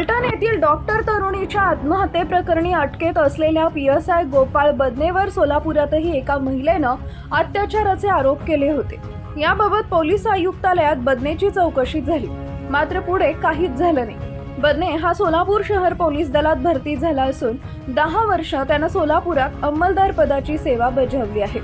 फलटण येथील डॉक्टर तरुणीच्या आत्महत्येप्रकरणी अटकेत असलेल्या पी एस आय गोपाळ बदनेवर सोलापुरातही एका महिलेनं अत्याचाराचे आरोप केले होते. याबाबत पोलीस आयुक्तालयात बदनेची चौकशी झाली. मात्र पुढे काहीच झालं नाही. बदने हा सोलापूर शहर पोलीस दलात भरती झाला असून दहा वर्ष त्यानं सोलापुरात अंमलदार पदाची सेवा बजावली आहे.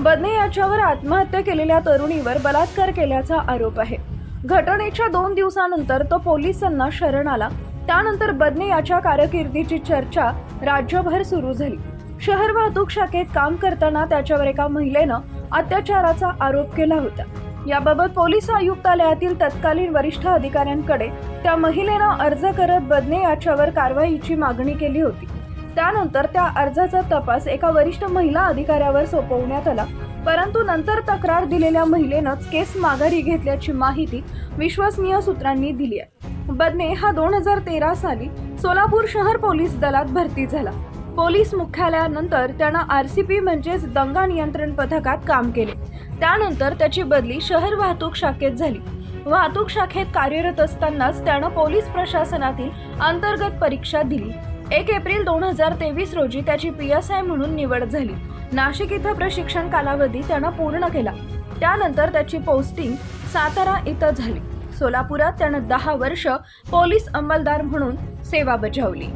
बदने याच्यावर आत्महत्या केलेल्या तरुणीवर बलात्कार केल्याचा आरोप आहे. घटनेच्या दोन दिवसानंतर तो पोलिसांना शरण आला. त्यानंतर बदने याच्या कारकिर्दीची चर्चा राज्यभर सुरू झाली. शहर वाहतूक शाखेत काम करताना त्याच्यावर एका महिलेनं अत्याचाराचा आरोप केला होता. याबाबत पोलीस आयुक्तालयातील तत्कालीन वरिष्ठ अधिकाऱ्यांकडे त्या महिलेनं अर्ज करत बदने याच्यावर कारवाईची मागणी केली होती. त्यानंतर त्या अर्जाचा तपास एका वरिष्ठ महिला अधिकाऱ्यावर सोपवण्यात आला. परंतु नंतर तक्रार दिलेल्या महिलेनंच केस माघारी घेतल्याची माहिती विश्वसनीय सूत्रांनी दिली आहे. बदने हा दोन हजार तेरा साली सोलापूर शहर पोलीस दलात भरती झाला. पोलीस मुख्यालयानंतर त्यानं आर सी पी म्हणजेच दंगा नियंत्रण पथकात काम केले. त्यानंतर त्याची बदली शहर वाहतूक शाखेत झाली. वाहतूक शाखेत कार्यरत असतानाच त्यानं पोलीस प्रशासनातील अंतर्गत परीक्षा दिली. एक एप्रिल दोन हजार तेवीस रोजी त्याची पी एस आय म्हणून निवड झाली. नाशिक इथं प्रशिक्षण कालावधी त्यानं पूर्ण केला. त्यानंतर त्याची पोस्टिंग सातारा इथं झाली. सोलापुरात त्यानं दहा वर्ष पोलीस अंमलदार म्हणून सेवा बजावली.